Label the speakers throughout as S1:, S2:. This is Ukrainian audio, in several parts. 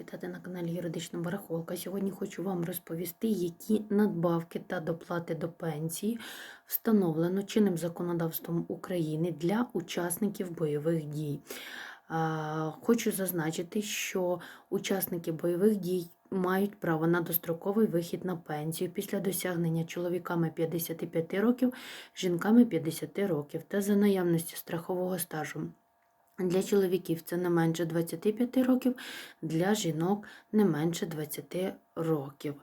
S1: Вітати на каналі Юридична Барахолка. Сьогодні хочу вам розповісти, які надбавки та доплати до пенсії встановлено чинним законодавством України для учасників бойових дій. Хочу зазначити, що учасники бойових дій мають право на достроковий вихід на пенсію після досягнення чоловіками 55 років, жінками 50 років та за наявності страхового стажу. Для чоловіків це не менше 25 років, для жінок не менше 20 років.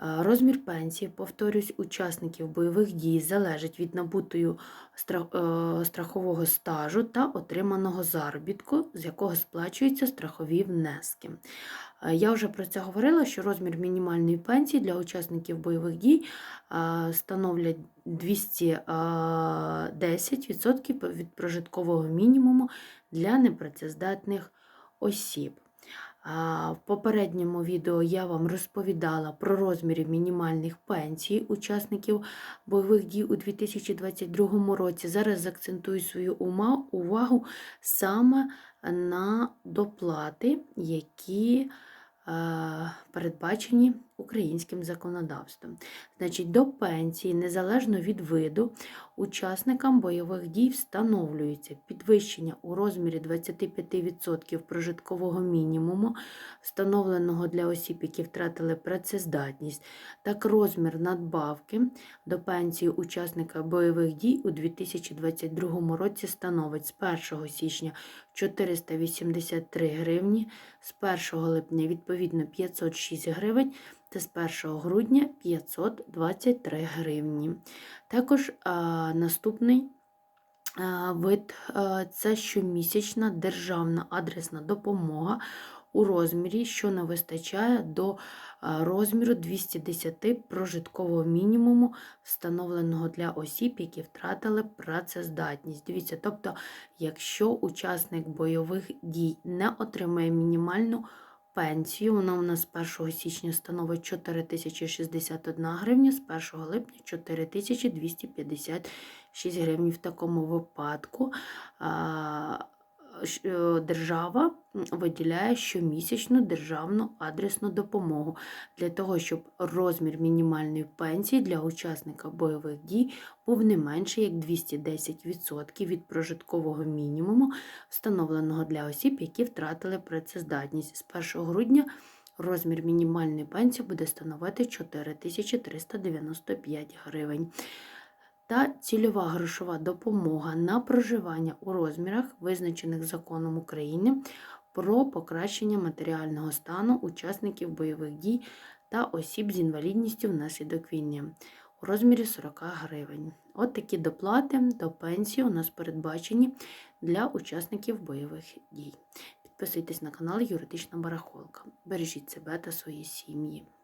S1: Е, Розмір пенсії, повторюсь, учасників бойових дій залежить від набутої е, страхового стажу та отриманого заробітку, з якого сплачуються страхові внески. Е, Я вже про це говорила, що розмір мінімальної пенсії для учасників бойових дій становлять 210% від прожиткового мінімуму для непрацездатних осіб. В попередньому відео я вам розповідала про розміри мінімальних пенсій учасників бойових дій у 2022 році. Зараз акцентую свою увагу саме на доплати, які е, передбачені українським законодавством. Значить, до пенсії, незалежно від виду, учасникам бойових дій встановлюється підвищення у розмірі 25% прожиткового мінімуму, встановленого для осіб, які втратили працездатність, так розмір надбавки до пенсії учасника бойових дій у 2022 році становить з 1 січня 483 гривні, з 1 липня відповідно 506 гривень та з 1 грудня 523 гривні. Також а, наступний а, вид а, це щомісячна державна адресна допомога у розмірі, що не вистачає до розміру 210 прожиткового мінімуму, встановленого для осіб, які втратили працездатність. Дивіться, тобто, якщо учасник бойових дій не отримає мінімальну пенсію. Вона у нас з 1 січня становить 4061 гривня, з 1 липня 4256 гривень. В такому випадку держава виділяє щомісячну державну адресну допомогу для того, щоб розмір мінімальної пенсії для учасника бойових дій був не менше як 210% від прожиткового мінімуму, встановленого для осіб, які втратили працездатність. З 1 грудня розмір мінімальної пенсії буде становити 4395 гривень. Та цільова грошова допомога на проживання у розмірах, визначених законом України про покращення матеріального стану учасників бойових дій та осіб з інвалідністю внаслідок війни у розмірі 40 гривень. От такі доплати до пенсії у нас передбачені для учасників бойових дій. Підписуйтесь на канал Юридична Барахолка. Бережіть себе та свої сім'ї.